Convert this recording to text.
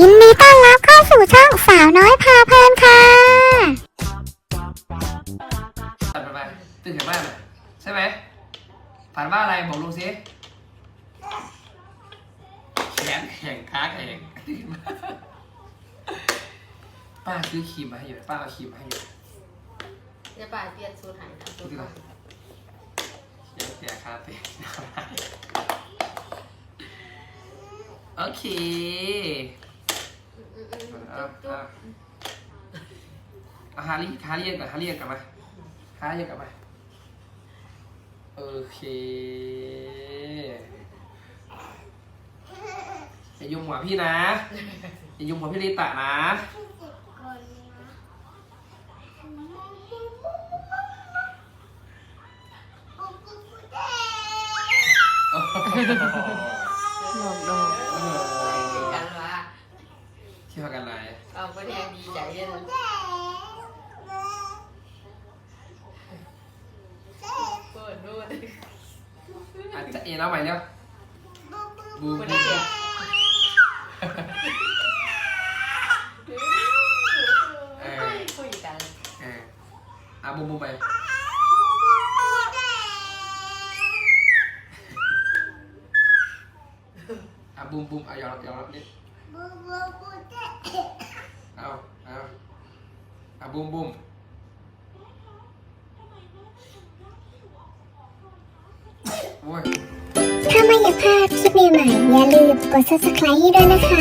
ยินดีต้อนรับเข้าสู่ช่องสาวน้อยพาเพลินค่ะฝันไปตื่นจากบ้านอะใช่ไหมฝันว่าอะไรบอกลุงสิแขนแข็งขาแข็งป้าซื้อครีมมาให้อยู่ป้าเอาครีมมาให้อยู่เดี๋ยวป่าเปลี่ยนสูตรใหายนะสูตรใหม่เดี๋ยวแกคาเฟ่โอเคอืมอืม อืมเอาจุ๊เอาบเอาฮารี่ฮารี่ก่อนฮารี่กลับมาฮารี่กลับมาโอเคอย่ายุ่งหัวพี่นะอย่ายุ่งหัวพี่ลิตะนะหลอกดอกกันว่า เที่ยวกันไรเอาก็แทงดีใจเลยนะเปิดนู่นอาจจะเอ็นเอาใหม่เร็วบูคนบูนี้เดียวคุยกันเอออะบูมบูมไปอะบูมบูมอะยอมรับยอมรับนิด เอาเอาอะบูมบูมโอ้ย ถ้าไม่อยากพลาดคลิปใหม่ๆอย่าลืมกด subscribe ให้ด้วยนะคะ